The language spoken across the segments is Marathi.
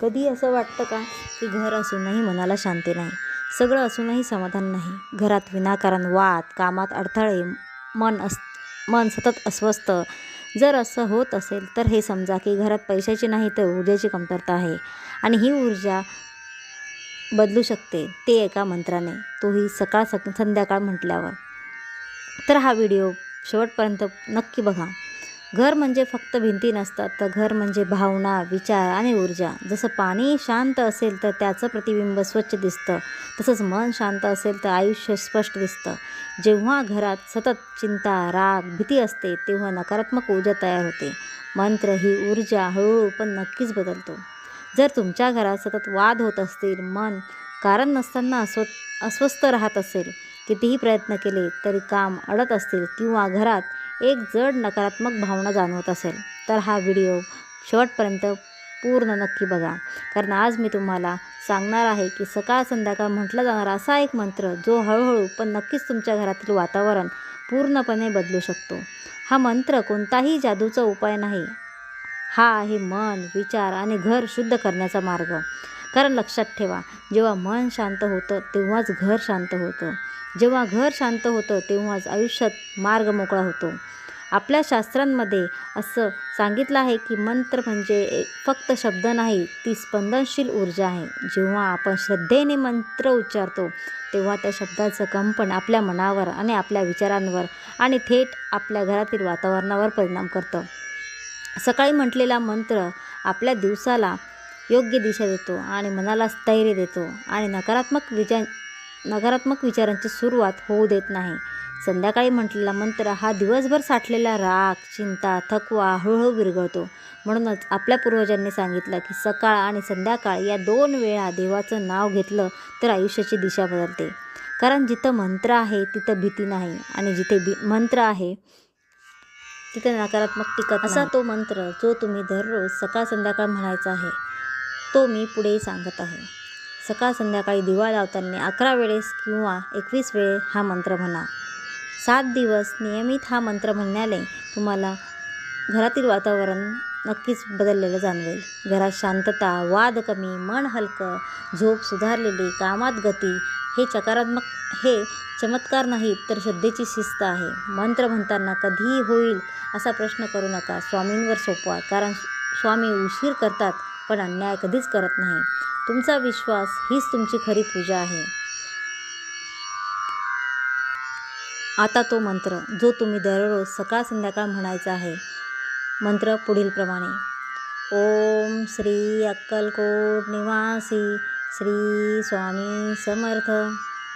कधी असं वाटतं का की घर असूनही मनाला शांती नाही? सगळं असूनही समाधान नाही. घरात विनाकारण वाद कामात अडथळे मन अस मन सतत अस्वस्थ. जर असं होत असेल तर हे समजा की घरात पैशाची नाही तर ऊर्जेची कमतरता आहे. आणि ही ऊर्जा बदलू शकते ते एका मंत्राने. तोही सकाळ सक संध्याकाळ म्हटल्यावर. तर हा व्हिडिओ शेवटपर्यंत नक्की बघा. घर म्हणजे फक्त भिंती नसतात तर घर म्हणजे भावना विचार आणि ऊर्जा. जसं पाणी शांत असेल तर त्याचं प्रतिबिंब स्वच्छ दिसतं. तसंच मन शांत असेल तर आयुष्य स्पष्ट दिसतं. जेव्हा घरात सतत चिंता राग भीती असते तेव्हा नकारात्मक ऊर्जा तयार होते. मंत्र ही ऊर्जा हळूहळू पण नक्कीच बदलतो. जर तुमच्या घरात सतत वाद होत असतील मन कारण नसताना अस्व अस्वस्थ राहत असेल कितीही प्रयत्न केले तरी काम अडत असतील किंवा घरात एक जड नकारात्मक भावना जाणवत असेल तर हा व्हिडिओ शेवटपर्यंत पूर्ण नक्की बघा. कारण आज मी तुम्हाला सांगणार आहे की सकाळ संध्याकाळ म्हटला जाणारा असा एक मंत्र जो हळूहळू पण नक्कीच तुमच्या घरातील वातावरण पूर्णपणे बदलू शकतो. हा मंत्र कोणताही जादूचा उपाय नाही. हा आहे मन विचार आणि घर शुद्ध करण्याचा मार्ग. कारण लक्षात ठेवा जेव्हा मन शांत होतं तेव्हाच घर शांत होतं. जेव्हा घर शांत होतं तेव्हाच आयुष्यात मार्ग मोकळा होतो. आपल्या शास्त्रांमध्ये असं सांगितलं आहे की मंत्र म्हणजे फक्त शब्द नाही ती स्पंदनशील ऊर्जा आहे. जेव्हा आपण श्रद्धेने मंत्र उच्चारतो तेव्हा त्या शब्दाचं कंपन आपल्या मनावर आणि आपल्या विचारांवर आणि थेट आपल्या घरातील वातावरणावर परिणाम करतं. सकाळी म्हटलेला मंत्र आपल्या दिवसाला योग्य दिशा देतो आणि मनाला स्थैर्य देतो आणि नकारात्मक विचार नकारात्मक विचारांची सुरुवात होऊ देत नाही. संध्याकाळी म्हटलेला मंत्र हा दिवसभर साठलेला राग चिंता थकवा हळूहळू विरघळतो. म्हणूनच आपल्या पूर्वजांनी सांगितलं की सकाळ आणि संध्याकाळ या दोन वेळा देवाचं नाव घेतलं तर आयुष्याची दिशा बदलते. कारण जिथं मंत्र आहे तिथं भीती नाही आणि जिथे बी मंत्र आहे तिथे नकारात्मक टिकत असा तो मंत्र जो तुम्ही दररोज सकाळ संध्याकाळ म्हणायचा आहे. तो मी पुढे सांगत आहे. सकाळ संध्याकाळी दिवा लावताना अकरा वेळेस किंवा एकवीस वेळे हा मंत्र म्हणा. सात दिवस नियमित हा मंत्र म्हणण्याने तुम्हाला घरातील वातावरण नक्कीच बदललेलं जाणवेल. घरात शांतता वाद कमी मन हलकं झोप सुधारलेली कामात गती हे सकारात्मक हे चमत्कार नाहीत तर श्रद्धेची शिस्त आहे. मंत्र म्हणताना कधीही होईल असा प्रश्न करू नका. स्वामींवर सोपवा कारण स्वामी उशीर करतात पण अन्याय कधीच करत नाही. तुमचा विश्वास हीच तुमची खरी पूजा आहे. आता तो मंत्र जो तुम्ही दररोज सकाळ संध्याकाळ म्हणायचा आहे मंत्र पुढीलप्रमाणे ओम श्री अक्कलकोट निवासी श्री स्वामी समर्थ.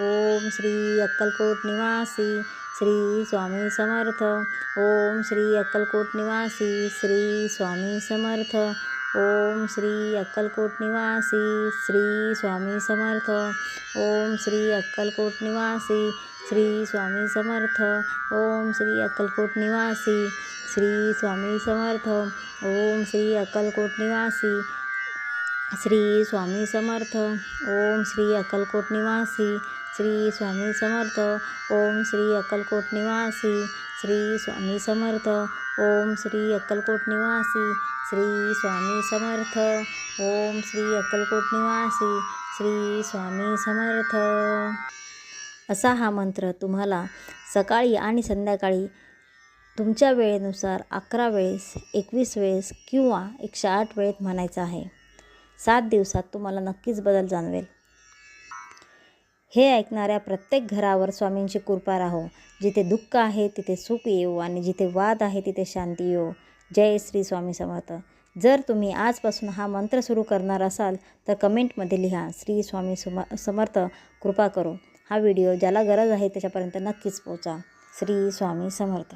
ओम श्री अक्कलकोट निवासी श्री स्वामी समर्थ. ओम श्री अक्कलकोट निवासी श्री स्वामी समर्थ. ओम श्री अक्कलकोट निवासी, श्री स्वामी समर्थ। ओम श्री अक्कलकोट निवासी, श्री स्वामी समर्थ। ओम श्री अक्कलकोट निवासी, श्री स्वामी समर्थ। ओम श्री अक्कलकोट निवासी, श्री स्वामी समर्थ। ओम श्री अक्कलकोट निवासी, श्री स्वामी समर्थ। ओम श्री अक्कलकोट निवासी श्री स्वामी समर्थ. ओम श्री अक्कलकोट निवासी. श्री स्वामी समर्थ. ओम श्री अक्कलकोट निवासी. श्री स्वामी समर्थ. असा हा मंत्र तुम्हाला सकाळी आणि संध्याकाळी तुमच्या वेळेनुसार अकरा वेळेस एकवीस वेळेस किंवा एकशे आठ वेळेत म्हणायचं आहे. सात दिवसात तुम्हाला नक्कीच बदल जाणवेल. हे ऐकणाऱ्या प्रत्येक घरावर स्वामींची कृपा राहो. जिथे दुःख आहे तिथे सुख येऊ आणि जिथे वाद आहे तिथे शांती येऊ जय श्री स्वामी समर्थ. जर तुम्ही आजपासून हा मंत्र सुरू करणार असाल तर कमेंटमध्ये लिहा श्री स्वामी सुम समर्थ कृपा करो. हा व्हिडिओ ज्याला गरज आहे त्याच्यापर्यंत नक्कीच पोचा श्री स्वामी समर्थ.